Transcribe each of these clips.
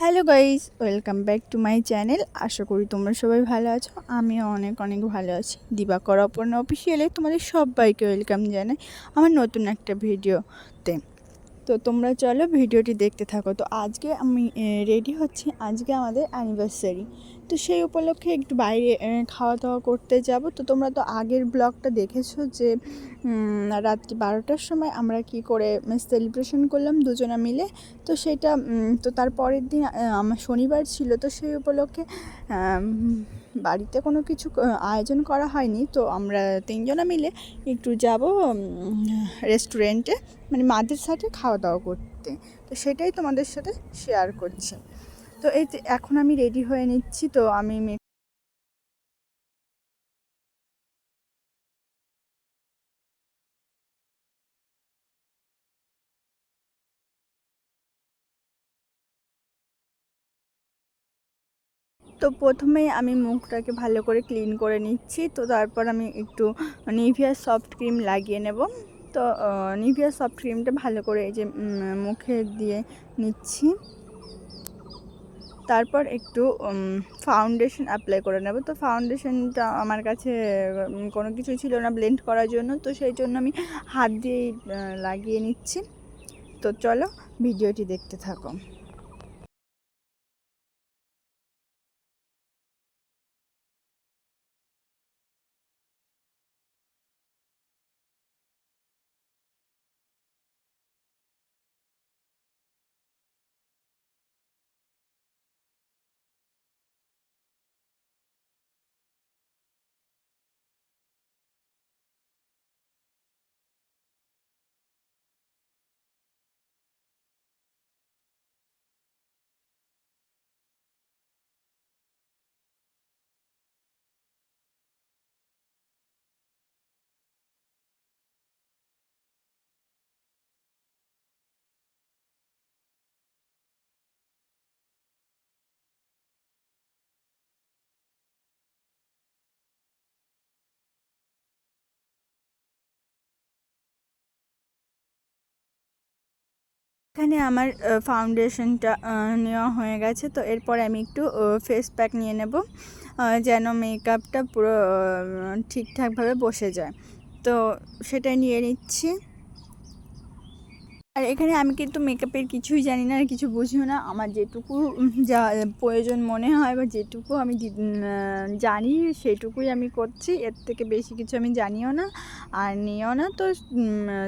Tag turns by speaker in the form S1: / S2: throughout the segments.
S1: Hello guys welcome back to my channel. আশা করি তোমরা সবাই ভালো আছো, আমিও অনেক অনেক ভালো আছি। দিবাকর অপর্ণা অফিসিয়ালে তোমাদের সবাইকে ওয়েলকাম জানাই আমার নতুন একটা ভিডিওতে। তো তোমরা চলো ভিডিওটি দেখতে থাকো। তো আজকে আমি রেডি হচ্ছি। আজকে আমাদের অ্যানিভার্সারি তো সেই উপলক্ষে একটু বাইরে খাওয়া দাওয়া করতে যাব। তো তোমরা তো আগের ব্লগটা দেখেছ যে রাত্রি বারোটার সময় আমরা কি করে সেলিব্রেশন করলাম দুজনা মিলে। তো সেটা তো তার পরের দিন আমার শনিবার ছিল। তো সেই উপলক্ষে বাড়িতে কোনো কিছু আয়োজন করা হয়নি। তো আমরা তিনজনা মিলে একটু যাব রেস্টুরেন্টে মানে মাদের সাথে খাওয়া দাওয়া করতে। তো সেটাই তোমাদের সাথে শেয়ার করছি। তো এই যে এখন আমি রেডি হয়ে নিচ্ছি, তো আমি তো প্রথমেই আমি মুখটাকে ভালো করে ক্লিন করে নিচ্ছি, তো তারপর আমি একটু নিভিয়া সফট ক্রিম লাগিয়ে নেব। তো নিভিয়া সফট ক্রিমটা ভালো করে এই যে মুখে দিয়ে নিচ্ছি। তারপর একটু ফাউন্ডেশন অ্যাপ্লাই করে নেব। তো ফাউন্ডেশনটা আমার কাছে কোনো কিছু ছিল না ব্লেন্ড করার জন্য। তো সেই জন্য আমি হাত দিয়েই লাগিয়ে নিচ্ছি। তো চলো, ভিডিওটি দেখতে থাকো। এখানে আমার ফাউন্ডেশনটা নেওয়া হয়ে গেছে। তো এরপর আমি একটু ফেস প্যাক নিয়ে নেব যেন মেকআপটা পুরো ঠিকঠাকভাবে বসে যায়। তো সেটা নিয়ে নিচ্ছি। আর এখানে আমি কিন্তু মেকআপের কিছুই জানি না আর কিছু বুঝিও না। আমার যেটুকু যা প্রয়োজন মনে হয় বা যেটুকু আমি জানি সেটুকুই আমি করছি। এর থেকে বেশি কিছু আমি জানিও না আর নিও না। তো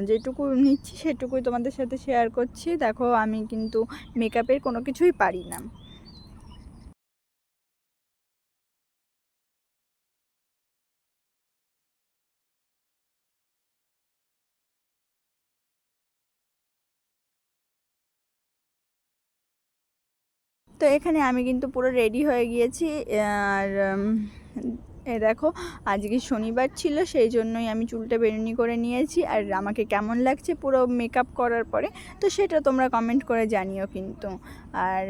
S1: যেটুকু নিচ্ছি সেটুকুই তোমাদের সাথে শেয়ার করছি। দেখো, আমি কিন্তু মেকআপের কোনো কিছুই পারি না। তো এখানে আমি কিন্তু পুরো রেডি হয়ে গিয়েছি। আর এ দেখো, আজকে শনিবার ছিল, সেই জন্যই আমি চুলটা বেরুনি করে নিয়েছি। আর আমাকে কেমন লাগছে পুরো মেকআপ করার পরে, তো সেটা তোমরা কমেন্ট করে জানিও কিন্তু। আর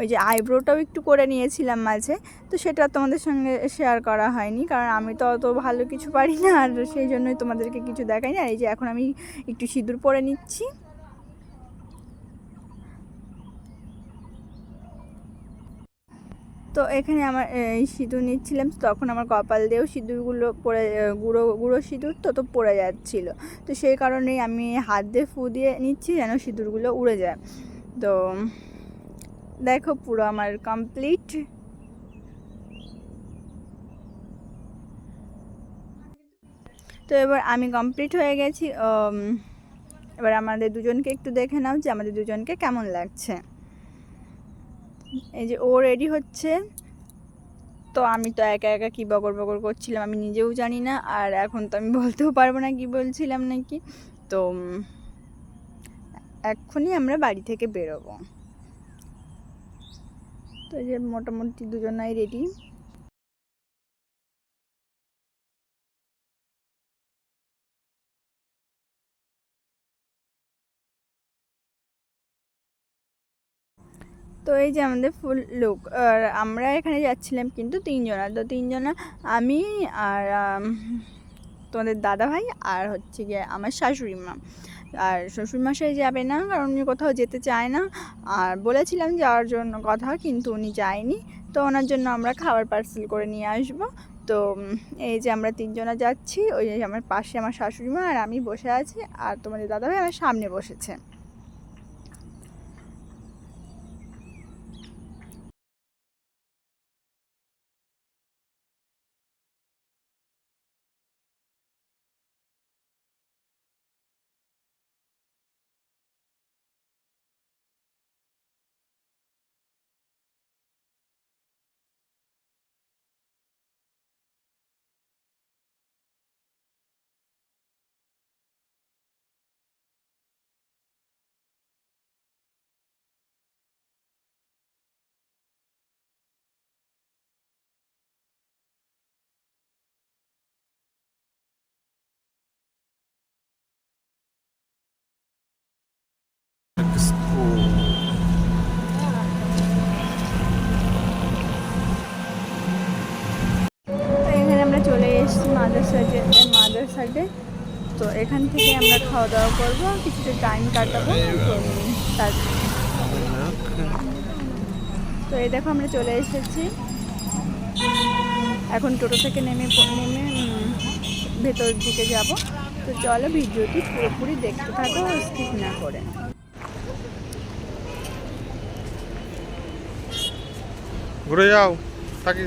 S1: ওই যে আইব্রোটাও একটু করে নিয়েছিলাম মাঝে, তো সেটা তোমাদের সঙ্গে শেয়ার করা হয়নি। কারণ আমি তো অত ভালো কিছু পারি না, আর সেই জন্যই তোমাদেরকে কিছু দেখাই না এই যে এখন আমি একটু সিঁদুর পরে নিচ্ছি। তো এখানে আমার এই সিঁদুর নিচ্ছিলাম। তখন আমার কপাল দিয়েও সিঁদুরগুলো পড়ে গুঁড়ো গুঁড়ো সিঁদুর তো তো পড়ে যাচ্ছিল। তো সেই কারণেই আমি হাত দিয়ে ফু দিয়ে নিচ্ছি যেন সিঁদুরগুলো উড়ে যায়। তো দেখো পুরো আমার কমপ্লিট তো এবার আমি কমপ্লিট হয়ে গেছি। এবার আমাদের দুজনকে একটু দেখে নাও যে আমাদের দুজনকে কেমন লাগছে। এই যে ও রেডি হচ্ছে। তো আমি তো একা একা কী বকর বকর করছিলাম আমি নিজেও জানি না, আর এখন তো আমি বলতেও পারব না কি বলছিলাম নাকি। তো এক্ষুনি আমরা বাড়ি থেকে বেরোবো। তো যে মোটামুটি দুজনাই রেডি তো এই যে আমাদের ফুল লুক আর আমরা এখানে যাচ্ছিলাম কিন্তু তিনজনা। তো তিনজনা আমি আর তোমাদের দাদা ভাই আর হচ্ছে গিয়ে আমার শাশুড়ি মা। আর শ্বশুরমশাই যাবে না, কারণ উনি কোথাও যেতে চায় না। আর বলেছিলাম যাওয়ার জন্য কথা, কিন্তু উনি যায়নি। তো ওনার জন্য আমরা খাবার পার্সেল করে নিয়ে আসব। তো এই যে আমরা তিনজনা যাচ্ছি, ওই আমার পাশে আমার শাশুড়ি মা আর আমি বসে আছি, আর তোমাদের দাদাভাই আমার সামনে বসেছে। এসেছি মাদ্রাসাতে মাদ্রাসাতে তো এখান থেকে আমরা খাওয়া দাওয়া করব কিছুটা টাইম কাটাবো তো তার তো এই দেখো আমরা চলে এসেছি। এখন টোটো থেকে নেমে নেমে উম, ভেতরের দিকে যাব। তো চলো ভিডিওটি পুরোপুরি দেখতে থাকো স্কিপ না করে।
S2: ঘুরে যাও তাকে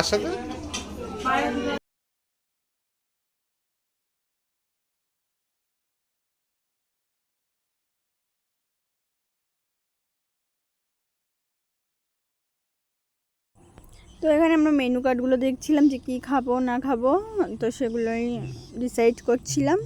S2: কার সাথে?
S1: তো এখানে আমরা মেনু কার্ডগুলো দেখছিলাম যে কি খাব, না খাব, তো সেগুলোই ডিসাইড করছিলাম।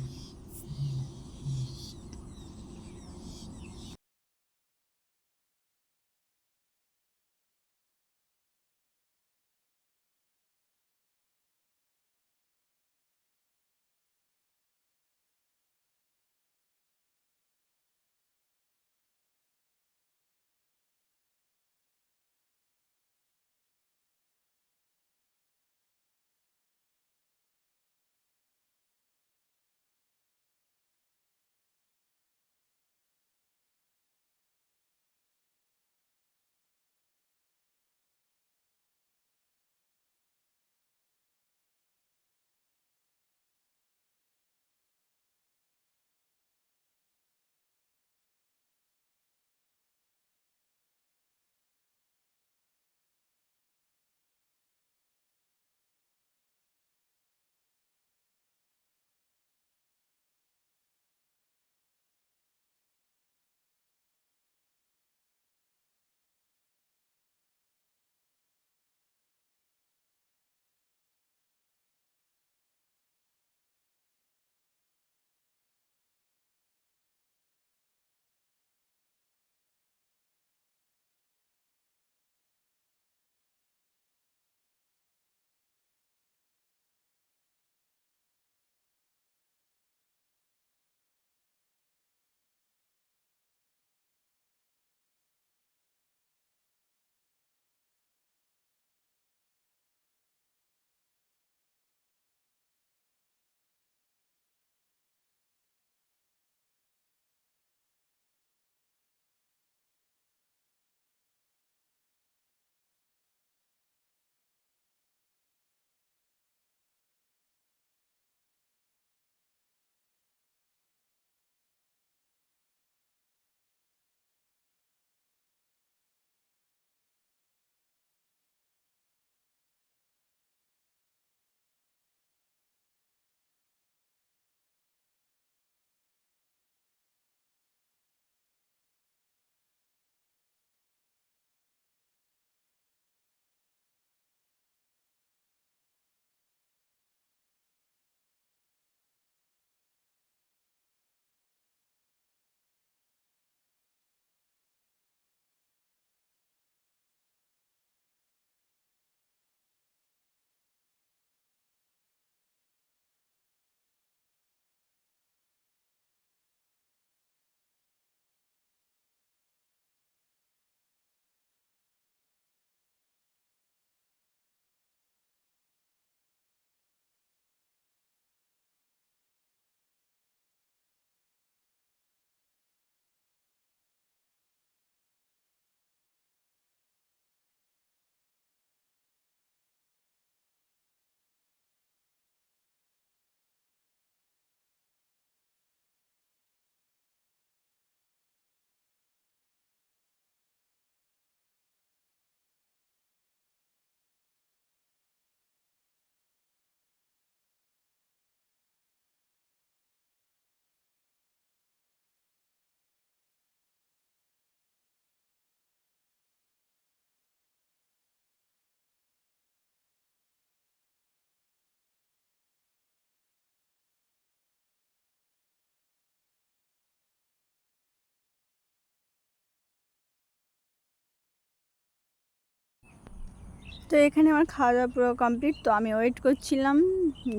S1: তো এখানে আমার খাওয়া দাওয়া পুরো কমপ্লিট তো আমি ওয়েট করছিলাম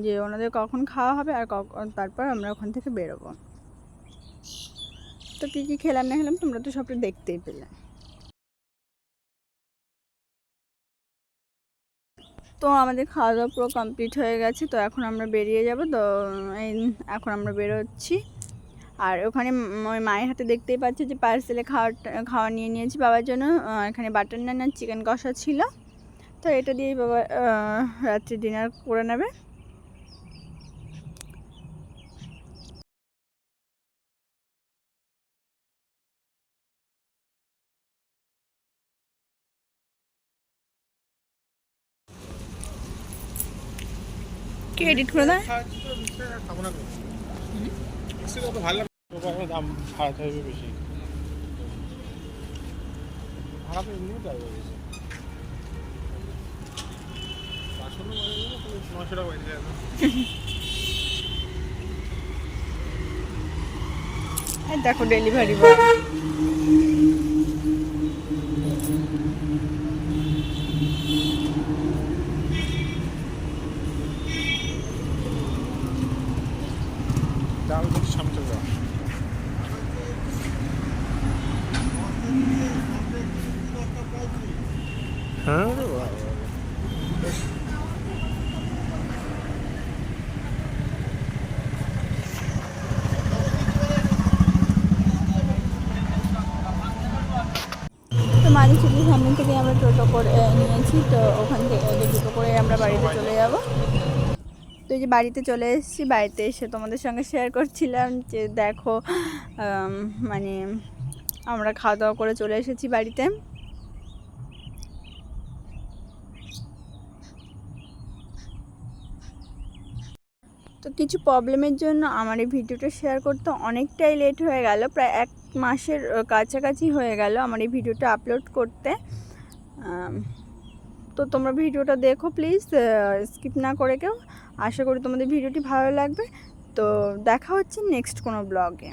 S1: যে ওনাদের কখন খাওয়া হবে আর কখন তারপর আমরা ওখান থেকে বেরোবো। তো কী কী খেলাম না খেলাম তোমরা তো সবটা দেখতেই পেলে। তো আমাদের খাওয়া দাওয়া পুরো কমপ্লিট হয়ে গেছে, তো এখন আমরা বেরিয়ে যাব, তো এই এখন আমরা বেরোচ্ছি। আর ওখানে ওই মায়ের হাতে দেখতেই পাচ্ছ যে পার্সেলে খাওয়ার, খাওয়া নিয়ে নিয়েছি বাবার জন্য এখানে বাটার নান আর চিকেন কষা ছিল। তো এটা দিয়েই বাবা রাত্রে ডিনার করে নেবে। এডিট করে
S2: ভালো দাম ভাড়া বেশি ভাড়া তো এমনিও বেশি।
S1: দেখো ডেলিভারি বয়
S2: দাম বলছি সামনে চলে যাও হ্যাঁ রে বাবা।
S1: ছুটির সামনে থেকে আমরা টোটো করে নিয়েছি তো ওখান থেকে টোটো করে আমরা বাড়িতে চলে যাব। তো এই যে বাড়িতে চলে এসেছি বাড়িতে এসে তোমাদের সঙ্গে শেয়ার করছিলাম যে দেখো মানে আমরা খাওয়া দাওয়া করে চলে এসেছি বাড়িতে। তো কিছু প্রবলেমের জন্য আমার এই ভিডিওটা শেয়ার করতে অনেকটাই লেট হয়ে গেল প্রায় এক মাসের কাছাকাছি হয়ে গেল আমার এই ভিডিওটা আপলোড করতে। তো তোমরা ভিডিওটা দেখো প্লিজ স্কিপ না করে কেউ। আশা করি তোমাদের ভিডিওটি ভালো লাগবে। তো দেখা হচ্ছে নেক্সট কোনো ব্লগে